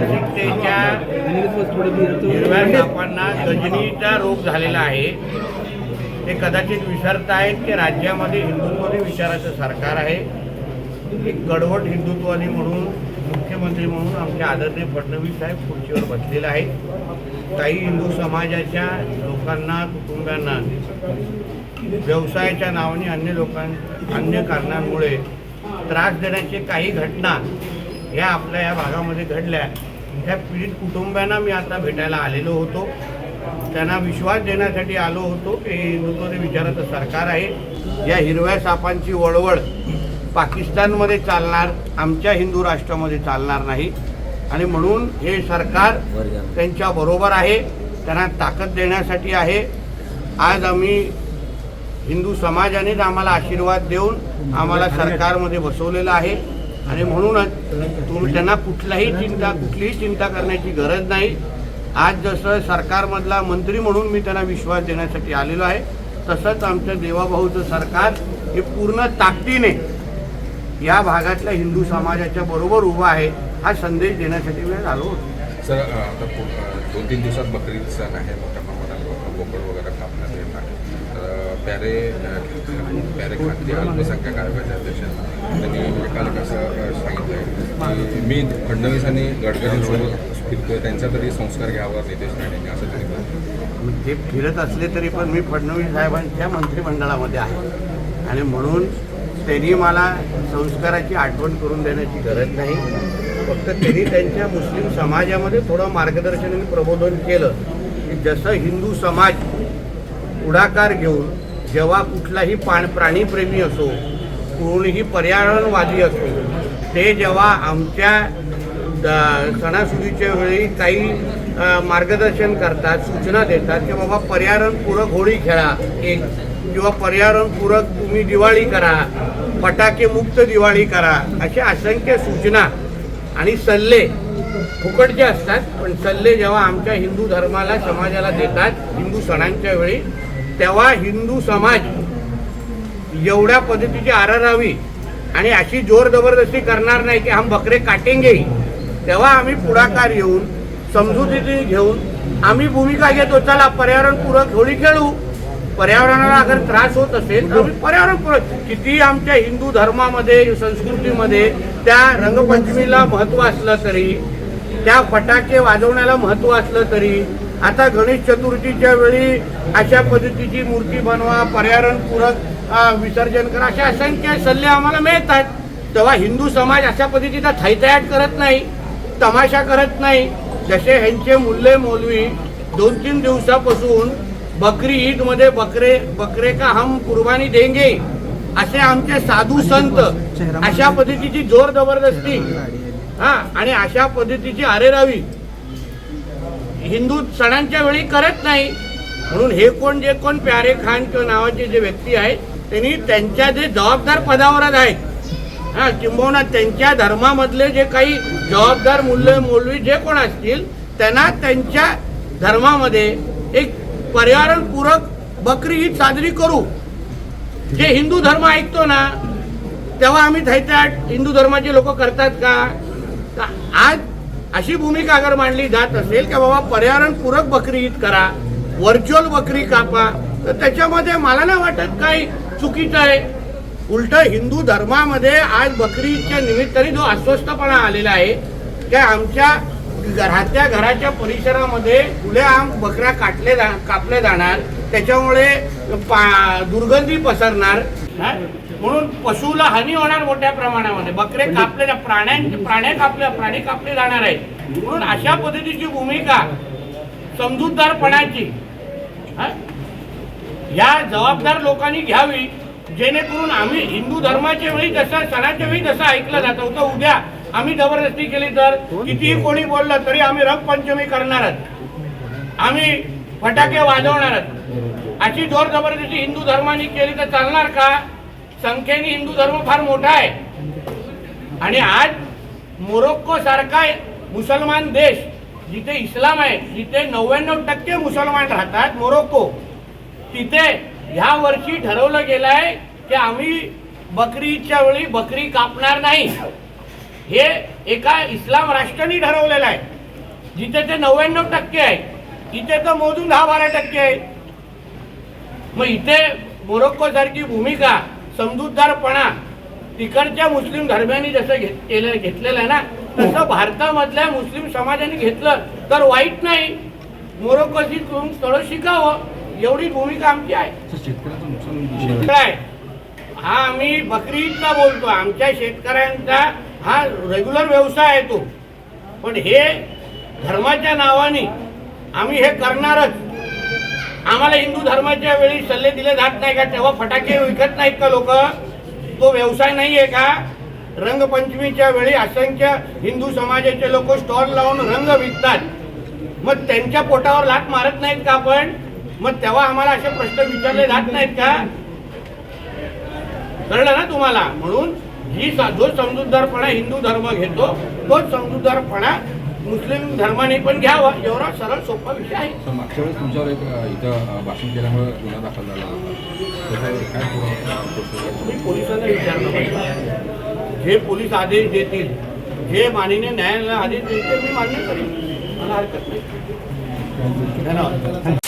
जिहादी मानसिकतेच्या हिरव्या सापांना गजनीचा रोग झालेला आहे. ते कदाचित विसरतायत की राज्यामध्ये हिंदुत्ववादी विचाराचं सरकार आहे. एक कडवट हिंदुत्ववादी म्हणून मुख्यमंत्री म्हणून आमचे आदरणीय फडणवीस साहेब खुर्चीवर बसलेले आहेत. काही हिंदू समाजाच्या लोकांना कुटुंबांना व्यवसायाच्या नावाने अन्य लोकां अन्य कारणांमुळे त्रास देण्याचे काही घटना ह्या आपल्या या भागामध्ये घडल्या. ह्या पीडित कुटुंबांना मी आता भेटायला आलेलो होतो. त्यांना विश्वास देण्यासाठी आलो होतो. की हे विचाराचं सरकार आहे. या हिरव्या सापांची वळवळ पाकिस्तानमध्ये चालणार आमच्या हिंदू राष्ट्रामध्ये चालणार नाही. आणि म्हणून हे सरकार त्यांच्या बरोबर आहे. त्यांना ताकद देण्यासाठी आहे. आज आम्ही हिंदू समाजानेच आम्हाला आशीर्वाद देऊन आम्हाला सरकारमध्ये बसवलेलं आहे. आणि म्हणूनच तुम्ही त्यांना कुठलाही चिंता कुठलीही चिंता करण्याची गरज नाही. आज जसं सरकारमधला मंत्री म्हणून मी त्यांना विश्वास देण्यासाठी आलेलो आहे तसंच आमचं देवाभाऊचं सरकार हे पूर्ण ताकदीने या भागातल्या हिंदू समाजाच्या बरोबर उभं आहे हा संदेश देण्यासाठी मी आलो होतो. सर आता दोन तीन दिवसात बकरी सण आहे मोठ्या प्रमाणात बोकड वगैरे कापण्यात येणार आहे. प्यारे प्यारे अ, पॅरे अल्पसंख्याक अध्यक्ष त्यांनी काल कसं सांगितलं की मी फडणवीस आणि गडकरींसोबत फिरतोय त्यांचा तरी संस्कार घ्यावा नितेश राणेंनी असं तरी ते फिरत असले तरी पण मी फडणवीस साहेबांच्या मंत्रिमंडळामध्ये आहे. आणि म्हणून त्यांनी मला संस्काराची आठवण करून देण्याची गरज नाही. फक्त त्यांनी त्यांच्या मुस्लिम समाजामध्ये थोडं मार्गदर्शन आणि प्रबोधन केलं की जसं हिंदू समाज पुढाकार घेऊन जेव्हा कुठलाही पाण प्राणीप्रेमी असो कोणीही पर्यावरणवादी असो ते जेव्हा आमच्या द- सणासुदीच्या वेळी काही मार्गदर्शन करतात सूचना देतात की बाबा पर्यावरणपूरक होळी खेळा एक किंवा पर्यावरणपूरक तुम्ही दिवाळी करा फटाके मुक्त दिवाळी करा अशा असंख्य सूचना आणि सल्ले. फुकटचे असतात पण सल्ले जेव्हा आमच्या हिंदू धर्माला समाजाला देतात हिंदू सणांच्या वेळी तेव्हा हिंदू समाज एवढ्या पद्धतीची आरारावी आणि अशी जोर जबरदस्ती करणार नाही की हम बकरे काटेंगे तेव्हा आम्ही पुढाकार येऊन समजुतीने घेऊन आम्ही भूमिका घेतो चला पर्यावरणपूरक होळी खेळू. पर्यावरणाला अगर त्रास होत असेल तर आम्ही पर्यावरणपूरक किती आमच्या हिंदू धर्मामध्ये संस्कृतीमध्ये त्या रंगपंचमीला महत्त्व असलं तरी त्या फटाके वाजवण्याला महत्त्व असलं तरी आता गणेश चतुर्थीच्या वेळी अशा पद्धतीची मूर्ती बनवा पर्यावरणपूरक विसर्जन करा. अशा असंख्य सल्ले आम्हाला मिळतात. तेव्हा हिंदू समाज अशा पद्धतीचा थैतयाट करत नाही तमाशा करत नाही. जसे ह्यांचे मुल्ले मौलवी दोन तीन दिवसापासून बकरी ईदमध्ये बकरे बकरे का हम कुर्बानी देंगे असे आमचे साधू संत अशा पद्धतीची जोर जबरदस्ती हा आणि अशा पद्धतीची अरेरावी हिंदू सणांच्या वेळी करत नाही. म्हणून हे कोण जे कोण प्यारे खान किंवा नावाचे जे व्यक्ती आहेत त्यांनी त्यांच्या जे जबाबदार पदावर आहेत. हा किंबहुना त्यांच्या धर्मामधले जे काही जबाबदार मूल्य मौलवी जे कोण असतील त्यांना त्यांच्या धर्मामध्ये एक पर्यावरणपूरक बकरी ईद साजरी करू. जे हिंदू धर्म ऐकतो ना तेव्हा आम्ही थैत्याट हिंदू धर्माचे लोक करतात का? तर आज अशी भूमिका अगर मांडली जात असेल की बाबा पर्यावरणपूरक बकरी ईद करा व्हर्च्युअल बकरी कापा तर त्याच्यामध्ये मला नाही वाटत काही चुकीचं आहे. उलट हिंदू धर्मामध्ये आज बकरी ईदच्या निमित्ताने जो अस्वस्थपणा आलेला आहे त्या आमच्या राहत्या घराच्या परिसरामध्ये खुलेआम बकऱ्या काटले जा कापल्या जाणार त्याच्यामुळे पा दुर्गंधी पसरणार. म्हणून पशुला हानी होणार मोठ्या प्रमाणामध्ये. बकरे कापले जा- प्राण्यां प्राण्या कापल्या प्राणी कापले जाणार आहेत. म्हणून अशा पद्धतीची भूमिका समजूतदारपणाची? या जबाबदार लोकांनी घ्यावी जेणेकरून आम्ही हिंदू धर्माच्या वेळी जसं सणाच्या वेळी जसं ऐकलं जातं होतं उद्या आम्ही जबरदस्ती केली तर कितीही कोणी बोललं तरी आम्ही रंगपंचमी करणारच आम्ही फटाके वाजवणारच अशी जोर जबरदस्ती हिंदू धर्माने केली तर चालणार का? संख्येने हिंदू धर्म फार मोठा आहे. आणि आज मोरोक्को सारखा मुसलमान देश जिथे इस्लाम आहे जिथे नव्याण्णव टक्के मुसलमान राहतात मोरोक्को तिथे ह्या वर्षी ठरवलं गेलं आहे की आम्ही बकरीच्या वेळी बकरी कापणार नाही. हे एका इस्लाम राष्ट्राने ठरवलेलं आहे. जिथे ते नव्याण्णव टक्के आहे इथे तर मोजून दहा बारा टक्के आहे. मग इथे मोरोक्को सारखी भूमिका समजूतदारपणा तिकडच्या मुस्लिम धर्मियांनी जसं घेत केलं घेतलेलं आहे ना तसं भारतामधल्या मुस्लिम समाजाने घेतलं तर वाईट नाही. मोरोक्कोची करून थोडं शिकावं एवढी भूमिका आमची आहे. काय हा आम्ही बकरी ईदला बोलतो आमच्या शेतकऱ्यांचा हा रेग्युलर व्यवसाय आहे तो. पण हे धर्माच्या नावाने आम्ही हे करणारच. आम्हाला हिंदू धर्माच्या वेळी सल्ले दिले जात नाही का? तेव्हा फटाके विकत नाहीत का लोक? तो व्यवसाय नाही आहे का? रंगपंचमीच्या वेळी असंख्य हिंदू समाजाचे लोक स्टॉल लावून रंग विकतात. मग त्यांच्या पोटावर लाट मारत नाहीत का आपण? मग तेव्हा आम्हाला असे प्रश्न विचारले जात नाहीत का? कळलं ना तुम्हाला? म्हणून ही सा- जो समजूतदारपणा हिंदू धर्म घेतो तोच समजूतदारपणा मुस्लिम धर्माने पण घ्यावा एवढा सरळ सोपा विषय आहे. मागच्या वेळेस तुमच्यावर एक अ, इथं भाषण केल्यामुळे गुन्हा दाखल झाला होता. काय? मी पोलिसांना विचारलं पाहिजे. जे पोलीस आदेश देतील जे माननीय न्यायालय आदेश देतील ते मी मान्य करेन. मला हरकत नाही. धन्यवाद.